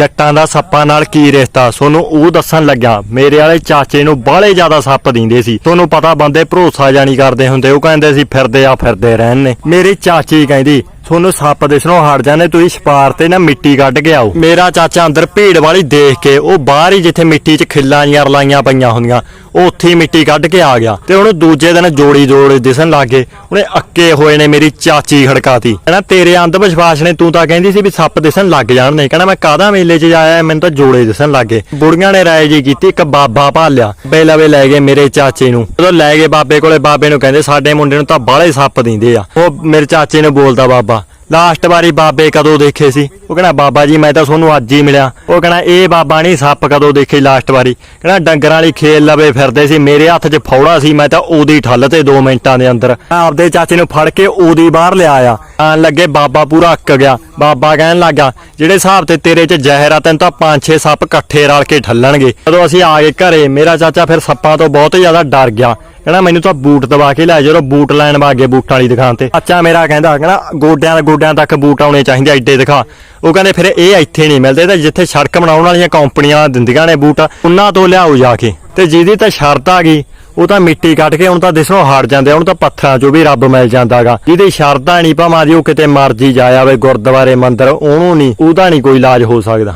ਜੱਟਾਂ ਦਾ ਸੱਪਾਂ ਨਾਲ ਕੀ ਰਿਸ਼ਤਾ? ਸੋਨੂੰ ਉਹ ਦੱਸਣ ਲੱਗਿਆ, ਮੇਰੇ ਵਾਲੇ ਚਾਚੇ ਨੂੰ ਬਾਹਲੇ ਜ਼ਿਆਦਾ ਸੱਪ ਦਿੰਦੇ ਸੀ। ਤੁਹਾਨੂੰ ਪਤਾ ਬੰਦੇ ਭਰੋਸਾ ਜਾਣੀ ਕਰਦੇ ਹੁੰਦੇ। ਉਹ ਕਹਿੰਦੇ ਸੀ, ਫਿਰਦੇ ਆ, ਫਿਰਦੇ ਰਹਿਣ ਨੇ। ਮੇਰੀ ਚਾਚੀ, ਕਹਿੰਦੀ ਤੁਹਾਨੂੰ ਸੱਪ ਦਿਸਣੋਂ ਹਟ ਜਾਂਦੇ, ਤੁਸੀਂ ਛਪਾਰ ਤੇ ਨਾ ਮਿੱਟੀ ਕੱਢ ਕੇ ਆਓ। ਮੇਰਾ ਚਾਚਾ ਅੰਦਰ ਭੀੜ ਵਾਲੀ ਦੇਖ ਕੇ, ਉਹ ਬਾਹਰ ਹੀ ਜਿੱਥੇ ਮਿੱਟੀ 'ਚ ਖਿੱਲਾਂ ਜੀਆਂ ਰਲਾਈਆਂ ਪਈਆਂ ਹੁੰਦੀਆਂ, ਉਹ ਉੱਥੇ ਹੀ ਮਿੱਟੀ ਕੱਢ ਕੇ ਆ ਗਿਆ। ਤੇ ਉਹਨੂੰ ਦੂਜੇ ਦਿਨ ਜੋੜੀ ਜੋੜੀ ਦਿਸਣ ਲੱਗ ਗਏ। ਉਹਨੇ ਅੱਕੇ ਹੋਏ ਨੇ ਮੇਰੀ ਚਾਚੀ ਖੜਕਾਤੀ। ਕਹਿੰਦਾ, ਤੇਰੇ ਅੰਧ ਵਿਸ਼ਵਾਸ ਨੇ, ਤੂੰ ਤਾਂ ਕਹਿੰਦੀ ਸੀ ਵੀ ਸੱਪ ਦਿਸਣ ਲੱਗ ਜਾਣ ਨੇ। ਕਹਿੰਦਾ, ਮੈਂ ਕਾਹਦਾ ਮੇਲੇ 'ਚ ਆਇਆ ਮੈਨੂੰ ਤਾਂ ਜੋੜੇ ਦਿਸਣ ਲੱਗ ਗਏ। ਬੁੜੀਆਂ ਨੇ ਰਾਏ ਜੀ ਕੀਤੀ, ਇੱਕ ਬਾਬਾ ਭਾਲਿਆ। ਬੇਲਵੇ ਲੈ ਗਏ ਮੇਰੇ ਚਾਚੇ ਨੂੰ। ਜਦੋਂ ਲੈ ਗਏ ਬਾਬੇ ਕੋਲੇ, ਬਾਬੇ ਨੂੰ ਕਹਿੰਦੇ, ਸਾਡੇ ਮੁੰਡੇ ਨੂੰ ਤਾਂ ਬਾਹਲੇ ਸੱਪ ਦਿੰਦੇ ਆ। ਉਹ ਮੇਰੇ ਚਾਚੇ ਨੂੰ ਬੋਲਦਾ, ਬਾਬਾ ਲਾਸਟ ਵਾਰੀ ਬਾਬੇ ਕਦੋਂ ਦੇਖੇ ਸੀ? ਉਹ ਕਹਿੰਦਾ, ਬਾਬਾ ਜੀ, ਮੈਂ ਤਾਂ ਤੁਹਾਨੂੰ ਅੱਜ ਹੀ ਮਿਲਿਆ। ਉਹ ਕਹਿੰਦਾ, ਇਹ ਬਾਬਾ ਨਹੀਂ, ਸੱਪ ਕਦੋਂ ਦੇਖੇ ਲਾਸਟ ਵਾਰੀ? ਕਹਿੰਦਾ, ਡੰਗਰਾਂ ਵਾਲੀ ਖੇਲ ਲਵੇ ਫਿਰਦੇ ਸੀ, ਮੇਰੇ ਹੱਥ 'ਚ ਫੌੜਾ ਸੀ, ਮੈਂ ਤਾਂ ਉਹਦੀ ਠੱਲ ਤੇ 2 ਮਿੰਟਾਂ ਦੇ ਅੰਦਰ ਆਪਦੇ ਚਾਚੇ ਨੂੰ ਫੜ ਕੇ ਉਹਦੀ ਬਾਹਰ ਲਿਆ ਆ ਆਣ ਲੱਗੇ, ਬਾਬਾ ਪੂਰਾ ਅੱਕ ਗਿਆ। ਬਾਬਾ ਕਹਿਣ ਲੱਗਾ, ਜਿਹੜੇ ਹਿਸਾਬ ਤੇ ਤੇਰੇ 'ਚ ਜ਼ਹਿਰ ਆ, ਤੈਨੂੰ ਤਾਂ 5-6 ਸੱਪ ਇਕੱਠੇ ਰਲ ਕੇ ਠੱਲਣਗੇ। ਜਦੋਂ ਅਸੀਂ ਆ ਗਏ ਘਰੇ, ਮੇਰਾ ਚਾਚਾ ਫਿਰ ਸੱਪਾਂ ਤੋਂ ਬਹੁਤ ਜ਼ਿਆਦਾ ਡਰ ਗਿਆ। ਕਹਿੰਦਾ ਮੈਨੂੰ ਤਾਂ ਬੂਟ ਦਵਾ ਕੇ ਲੈ ਜਦੋਂ ਬੂਟ ਲੈਣ ਵਾਗੇ ਬੂਟਾਂ ਵਾਲੀ ਦੁਕਾਨ ਤੇ। ਅੱਛਾ ਮੇਰਾ ਕਹਿੰਦਾ ਕਹਿੰਦਾ ਗੋਡਿਆਂ ਦੇ ਗੋਡਿਆਂ ਤੱਕ ਬੂਟ ਆਉਣੇ ਚਾਹੀਦੇ ਐਡੇ ਦਿਖਾ। ਉਹ ਕਹਿੰਦੇ ਫਿਰ ਇਹ ਇੱਥੇ ਨਹੀਂ ਮਿਲਦੇ ਤੇ ਜਿੱਥੇ ਸੜਕ ਬਣਾਉਣ ਵਾਲੀਆਂ ਕੰਪਨੀਆਂ ਦਿੰਦੀਆਂ ਨੇ ਬੂਟ ਉਹਨਾਂ ਤੋਂ ਲਿਆਓ ਜਾ ਕੇ। ਤੇ ਜਿਹਦੀ ਤਾਂ ਸ਼ਰਤ ਆ ਗਈ ਉਹ ਤਾਂ ਮਿੱਟੀ ਕੱਟ ਕੇ ਹੁਣ ਤਾਂ ਦਿਸਣੋਂ ਹਟ ਜਾਂਦੇ ਆ, ਹੁਣ ਤਾਂ ਪੱਥਰਾਂ 'ਚੋਂ ਵੀ ਰੱਬ ਮਿਲ ਜਾਂਦਾਗਾ। ਜਿਹਦੀ ਸ਼ਰਤਾਂ ਨਹੀਂ ਭਾਵੇਂ ਦੀ ਉਹ ਕਿਤੇ ਮਰਜ਼ੀ ਜਾਇਆ ਵੇ ਗੁਰਦੁਆਰੇ ਮੰਦਿਰ ਉਹਨੂੰ ਨਹੀਂ ਉਹਦਾ ਨਹੀਂ ਕੋਈ ਇਲਾਜ ਹੋ ਸਕਦਾ।